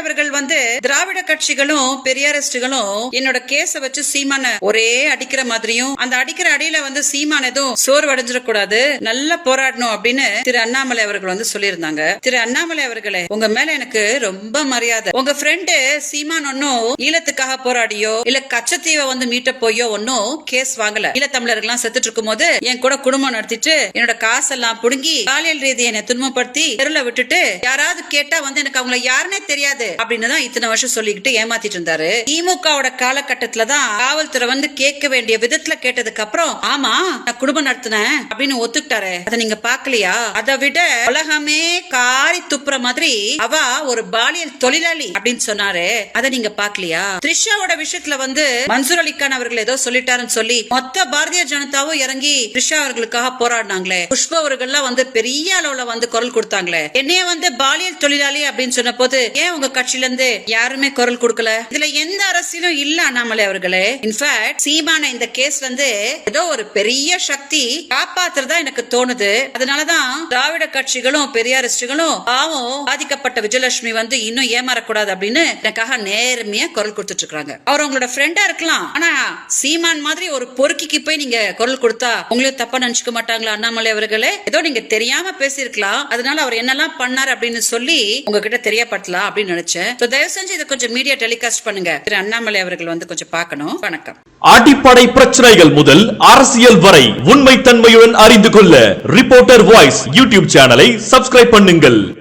அவர்கள் வந்து திராவிட கட்சிகளும் பெரியாரிஸ்டுகளும் என்னோட கேஸ வச்சு சீமான ஒரே அடிக்கிற மாதிரியும் அந்த அடிக்கிற அடியில வந்து சீமான் எதுவும் சோர்வு அடைஞ்சிடக்கூடாது நல்லா போராடணும் அப்படின்னு திரு அண்ணாமலை அவர்கள் வந்து சொல்லியிருந்தாங்க. திரு அண்ணாமலை அவர்களே உங்க மேல எனக்கு ரொம்ப மரியாதை. உங்க ஃப்ரெண்டு சீமான் ஒன்னும் ஈழத்துக்காக போராடியோ இல்ல கச்சத்தீவை வந்து மீட்ட போயோ ஒன்னும் கேஸ் வாங்கல. ஈழத்தமிழர்கள் எல்லாம் செத்துட்டு இருக்கும் போது என் கூட குடும்பம் நடத்திட்டு என்னோட காசெல்லாம் புடுங்கி பாலியல் ரீதியை என்னை துன்பப்படுத்தி தெருல விட்டுட்டு யாராவது கேட்டா வந்து எனக்கு அவங்கள யாருன்னே தெரியாது. அப்படின்னு தான் இத்தனை வருஷம் சொல்லிக்கிட்டு ஏமாத்திட்டு இருந்தாரு. திமுகவோட காலகட்டத்துல தான் காவல்துறை வந்து கேட்க வேண்டிய விதத்துல கேட்டதுக்கு அப்புறம் ஆமா நான் குடும்பம் நடத்தினேன் அப்படின்னு ஒத்துக்கிட்டாரு. அதை நீங்க பாக்கலையா அதை விட உலகமே காரி துப்புற மாதிரி அவ ஒரு பாலியல் தொழிலாளி அப்படின்னு சொன்னாரு. அதை நீங்க பாக்கலையா த்ரிஷாவோட விஷயத்துல வந்து மன்சூர் அலிகான் அவர்கள் ஏதோ சொல்லிட்டாருன்னு சொல்லி மொத்த பாரதிய ஜனதாவும் இறங்கி த்ரிஷா அவர்களுக்காக போராடினாங்களே. புஷ்பா அவர்கள்லாம் வந்து பெரிய அளவுல வந்து குரல் கொடுத்தாங்களே. என்னைய வந்து பாலியல் தொழிலாளி அப்படின்னு சொன்ன போது ஏன் உங்க கட்சியில இருந்து யாருமே குரல் கொடுக்கல. இதுல எந்த அரசியலும் இல்ல அண்ணாமலை அவர்களே. இன்ஃபேக்ட் சீமான இந்த கேஸ் வந்து ஏதோ ஒரு பெரிய சக்தி காப்பாத்துறதா எனக்கு தோணுது. அதனாலதான் திராவிட கட்சிகளும் பெரியாரிஸ்டுகளும் பாவம் பாதிக்கப்பட்ட விஜயலட்சுமி வந்து இன்னும் ஏமாறக்கூடாது அப்படின்னு எனக்காக நேர்மையா குரல் கொடுத்துட்டு இருக்காங்க. அவர் உங்களோட ஃப்ரெண்டா இருக்கலாம். ஆனா சீமான் மாதிரி ஒரு பொறுக்கிக்கு போய் நீங்க குரல் கொடுத்தா உங்களையும் தப்பா நினைச்சுக்க மாட்டாங்களா அண்ணாமலை அவர்களே? ஏதோ நீங்க தெரியாம பேசியிருக்கலாம். அதனால அவர் என்னெல்லாம் பண்ணார் அப்படின்னு சொல்லி உங்ககிட்ட தெரியப்படுத்தலாம் அப்படின்னு நினைச்சேன் So, தயவு செஞ்சு இதை கொஞ்சம் மீடியா டெலிகாஸ்ட் பண்ணுங்க. திரு அண்ணாமலை அவர்கள் வந்து கொஞ்சம் பார்க்கணும். வணக்கம். அடிப்படை பிரச்சனைகள் முதல் அரசியல் வரை உண்மை தன்மையுடன் அறிந்து கொள்ள ரிப்போர்ட்டர் வாய்ஸ் யூடியூப் சேனலை சப்ஸ்கிரைப் பண்ணுங்கள்.